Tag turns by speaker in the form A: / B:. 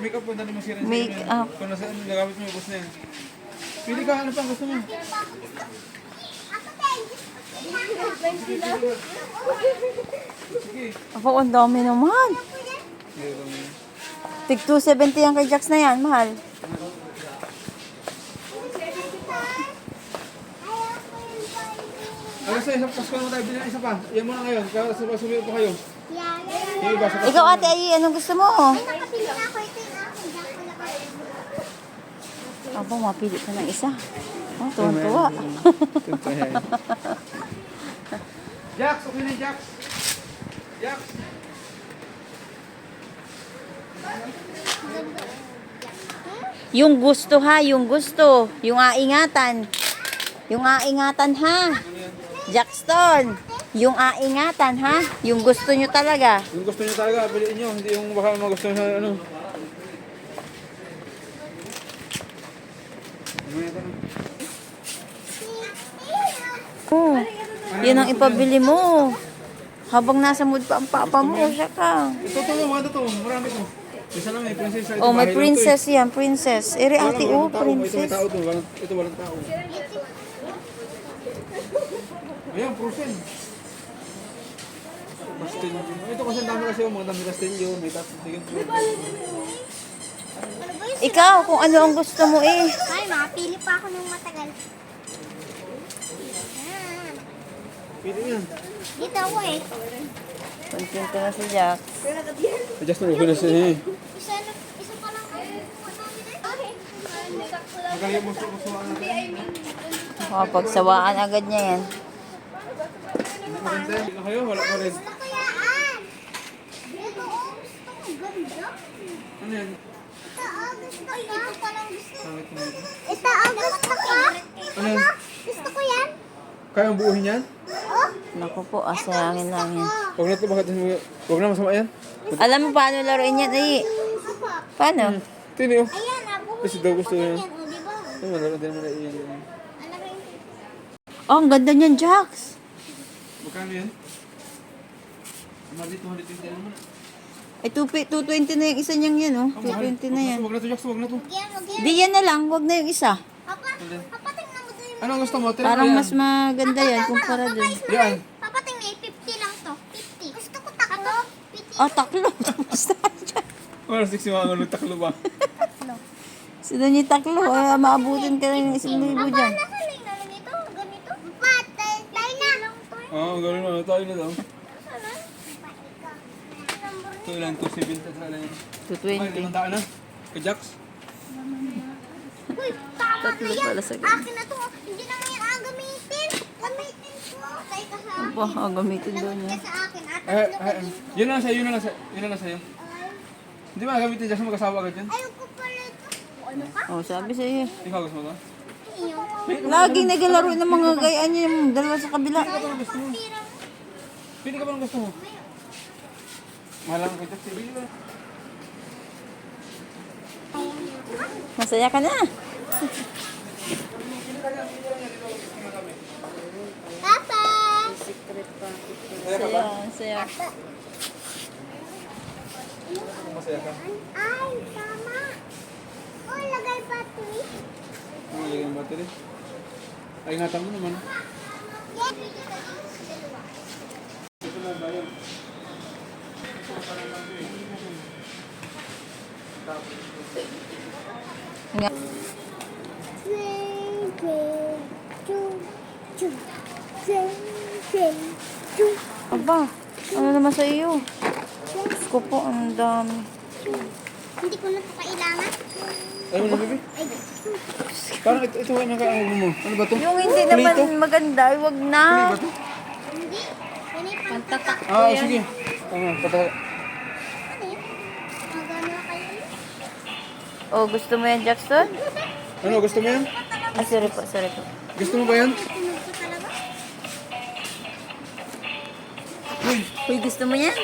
A: make up po, dali masira yung
B: Make
A: sa'yo na yan.
B: up.
A: Kung nasa ano, nagamit mo yung bus na yan. Pili ka, ano pang gusto mo? Sige.
B: Ako, ang dami naman. Tig 270 yan kay Jax na yan, mahal.
A: Ano sa isang Pasko naman tayo bilhin isa pa. Yan muna ngayon. Kaya sa pa kayo. Yung iba sa
B: Ikaw ate, ay, anong gusto mo?
C: Nakapili na ako. Ito yung akin. Diyan ko na kayo.
B: Aba, mapili ka ng isa. Oh, tuwan-tuwa.
A: Jax, okay na Jax. Jax.
B: Yung gusto ha, yung gusto. Yung aingatan. Yung aingatan ha. Jackson. Yung aingatan ha. Yung gusto nyo talaga.
A: Yung gusto niyo talaga, biliin niyo. Hindi yung baka mga gusto niyo ano. Mamaya ka na.
B: Oh, yun ang ipabili mo. Habang nasa mood pa ang papa mo, siya ka.
A: Ito, ito, mga ito, marami to. Isa lang may princess. Ito,
B: Oh, may
A: to eh.
B: princess yan, princess. Ere ate,
A: walang
B: oh,
A: tao. Ito
B: princess.
A: tao to. Walang, ito walang tao. Ayan, frozen. Pastel. Ito kasi ang dami kasi yung mga dami pastel yun. May tapos. Sige.
B: Ikaw, kung ano ang gusto mo eh.
C: Ay, makapili pa ako ng matagal. Ah,
A: Pili yan.
C: Dito ako eh.
B: Na si Jack.
A: Adjust na, okay na siya eh.
C: Isa, na, isa pa lang ako.
A: Magaling mo sa kusuhan natin.
B: Mapagsawaan agad niya yan.
A: Maganda. Kayo, wala pa rin.
C: Wala kayaan. Ito, oh, gusto ko. Ganda.
A: Ano yan?
C: Ito, oh, gusto ko. Ito pa lang gusto
A: mo ito.
C: Ito, oh, gusto ko.
A: Ano yan?
C: Gusto ko yan.
A: Kaya ang buuhin yan?
C: Oh,
B: Naku po, asayangin lang yan.
A: Huwag na ito, bakit? Huwag na masama yan.
B: Alam mo paano laruin yan? Ay,
C: apa.
B: paano?
A: Tini oh.
C: Ayan, abo.
A: Kasi daw gusto.
C: Yan, oh, di ba?
A: Ay, malaro din naman na iyan.
C: Ano yung
B: Oh, ang ganda niyan, Jax.
A: Magkano yan? Mali, 220 naman.
B: Ay, 2, 220 na yung isa niyang yan, oh. 220 na yan.
A: Huwag na to, Jax, huwag na to.
B: Di yan na lang, wag na yung isa.
C: Papa, papa, tingnan mo to yung...
A: Ano ang gusto mo? Tira
B: Parang
A: mo yan.
B: mas maganda yan kumpara
C: Papa, is
A: Yan.
C: Papa, tingnan, 50 lang to. 50. Gusto ko takto. 50.
B: Oh, taklo.
A: Wala, 60 mga ano, taklo ba?
B: Sino niyo taklo? Ay, maabutin ka ng isang libo
C: Papa,
B: dyan.
C: nasa na yung ganito? Ganito? Papa, tayo na. lang.
A: Oo, oh, gawin mo. Tayo na daw. Ito lang, 270 sa. Ay,
B: 220.
A: limang daan na. Kay Jax.
C: Uy, tama
B: Tatlo
C: na yan.
B: pala sa.
C: Akin na to. Hindi naman yan ang gamitin. Gamitin ko. Tayo ka sa akin.
B: Aba, ah, gamitin daw niya.
C: ka sa akin. At
A: Ay, ay,
C: ka
A: ay.
C: din.
A: Yun na lang sa'yo, yun na lang sa'yo. Yun na lang sa'yo.
C: Ay,
A: Hindi ba gamitin Jax mag-asawa agad yan?
C: Ayoko pala ito. Ano ka?
B: Oh, sabi sa iyo.
A: Ikaw gusto mo to?
C: Iyo.
B: Laging nagalaro ng mga gayaan niya yung dalawa sa kabila.
C: Pira mo.
A: Pili ka ba ng gusto mo? Mahal lang kay Jax. Pili ka.
B: Masaya ka na.
C: Papa!
B: Masaya, masaya.
A: Masaya ka.
C: Ay, tama. Oh, lagay battery.
A: Ang lagay battery. Ay, ingatan mo naman.
B: Nga. Aba, ano naman sa iyo? Diyos ko po, ang dami.
C: Hindi ko na ito kailangan.
A: Mo na, baby? Parang ito, ito ang nakaano mo. Ano ba to?
B: Yung hindi naman maganda, ay wag na.
A: Ano ba to?
C: hindi. Pantatak.
A: Ah, sige. Tama, pata.
B: Oh, gusto mo yan, Jackson?
A: Ano, gusto mo yan?
B: Ah, sorry po, sorry po.
A: Gusto mo ba yan?
B: Uy, gusto mo yan?